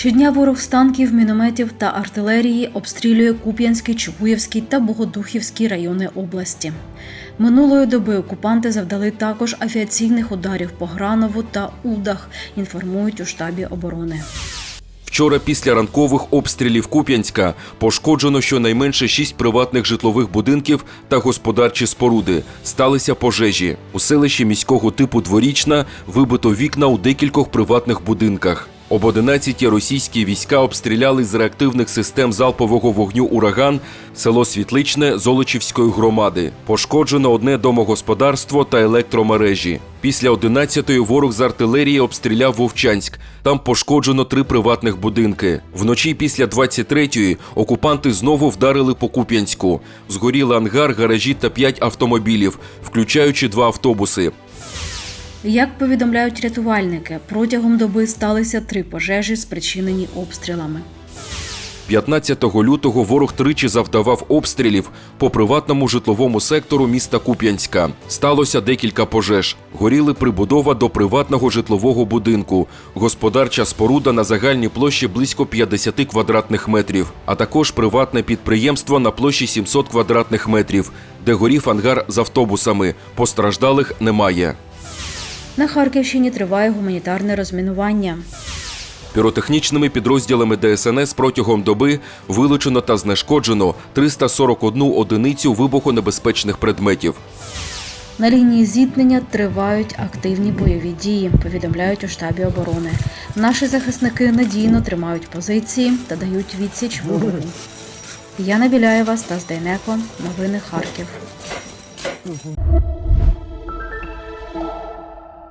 Щодня ворог з танків, мінометів та артилерії обстрілює Куп'янський, Чугуєвський та Богодухівський райони області. Минулої доби окупанти завдали також авіаційних ударів по Гранову та Удах, інформують у штабі оборони. Вчора після ранкових обстрілів Куп'янська пошкоджено щонайменше шість приватних житлових будинків та господарчі споруди. Сталися пожежі. У селищі міського типу Дворічна вибито вікна у декількох приватних будинках. Об 11 російські війська обстріляли з реактивних систем залпового вогню ураган село Світличне Золочівської громади. Пошкоджено одне домогосподарство та електромережі. Після 11-ї ворог з артилерії обстріляв Вовчанськ. Там пошкоджено три приватних будинки. Вночі після 23-ї окупанти знову вдарили по Куп'янську. Згоріли ангар, гаражі та п'ять автомобілів, включаючи два автобуси. Як повідомляють рятувальники, протягом доби сталися три пожежі, спричинені обстрілами. 15 лютого ворог тричі завдавав обстрілів по приватному житловому сектору міста Куп'янська. Сталося декілька пожеж. Горіли прибудова до приватного житлового будинку, господарча споруда на загальній площі близько 50 квадратних метрів, а також приватне підприємство на площі 700 квадратних метрів, де горів ангар з автобусами. Постраждалих немає. На Харківщині триває гуманітарне розмінування. Піротехнічними підрозділами ДСНС протягом доби вилучено та знешкоджено 341 одиницю вибухонебезпечних предметів. На лінії зіткнення тривають активні бойові дії, повідомляють у штабі оборони. Наші захисники надійно тримають позиції та дають відсіч ворогу. Яна Біляєва, Стас Дейнеко. Новини Харків.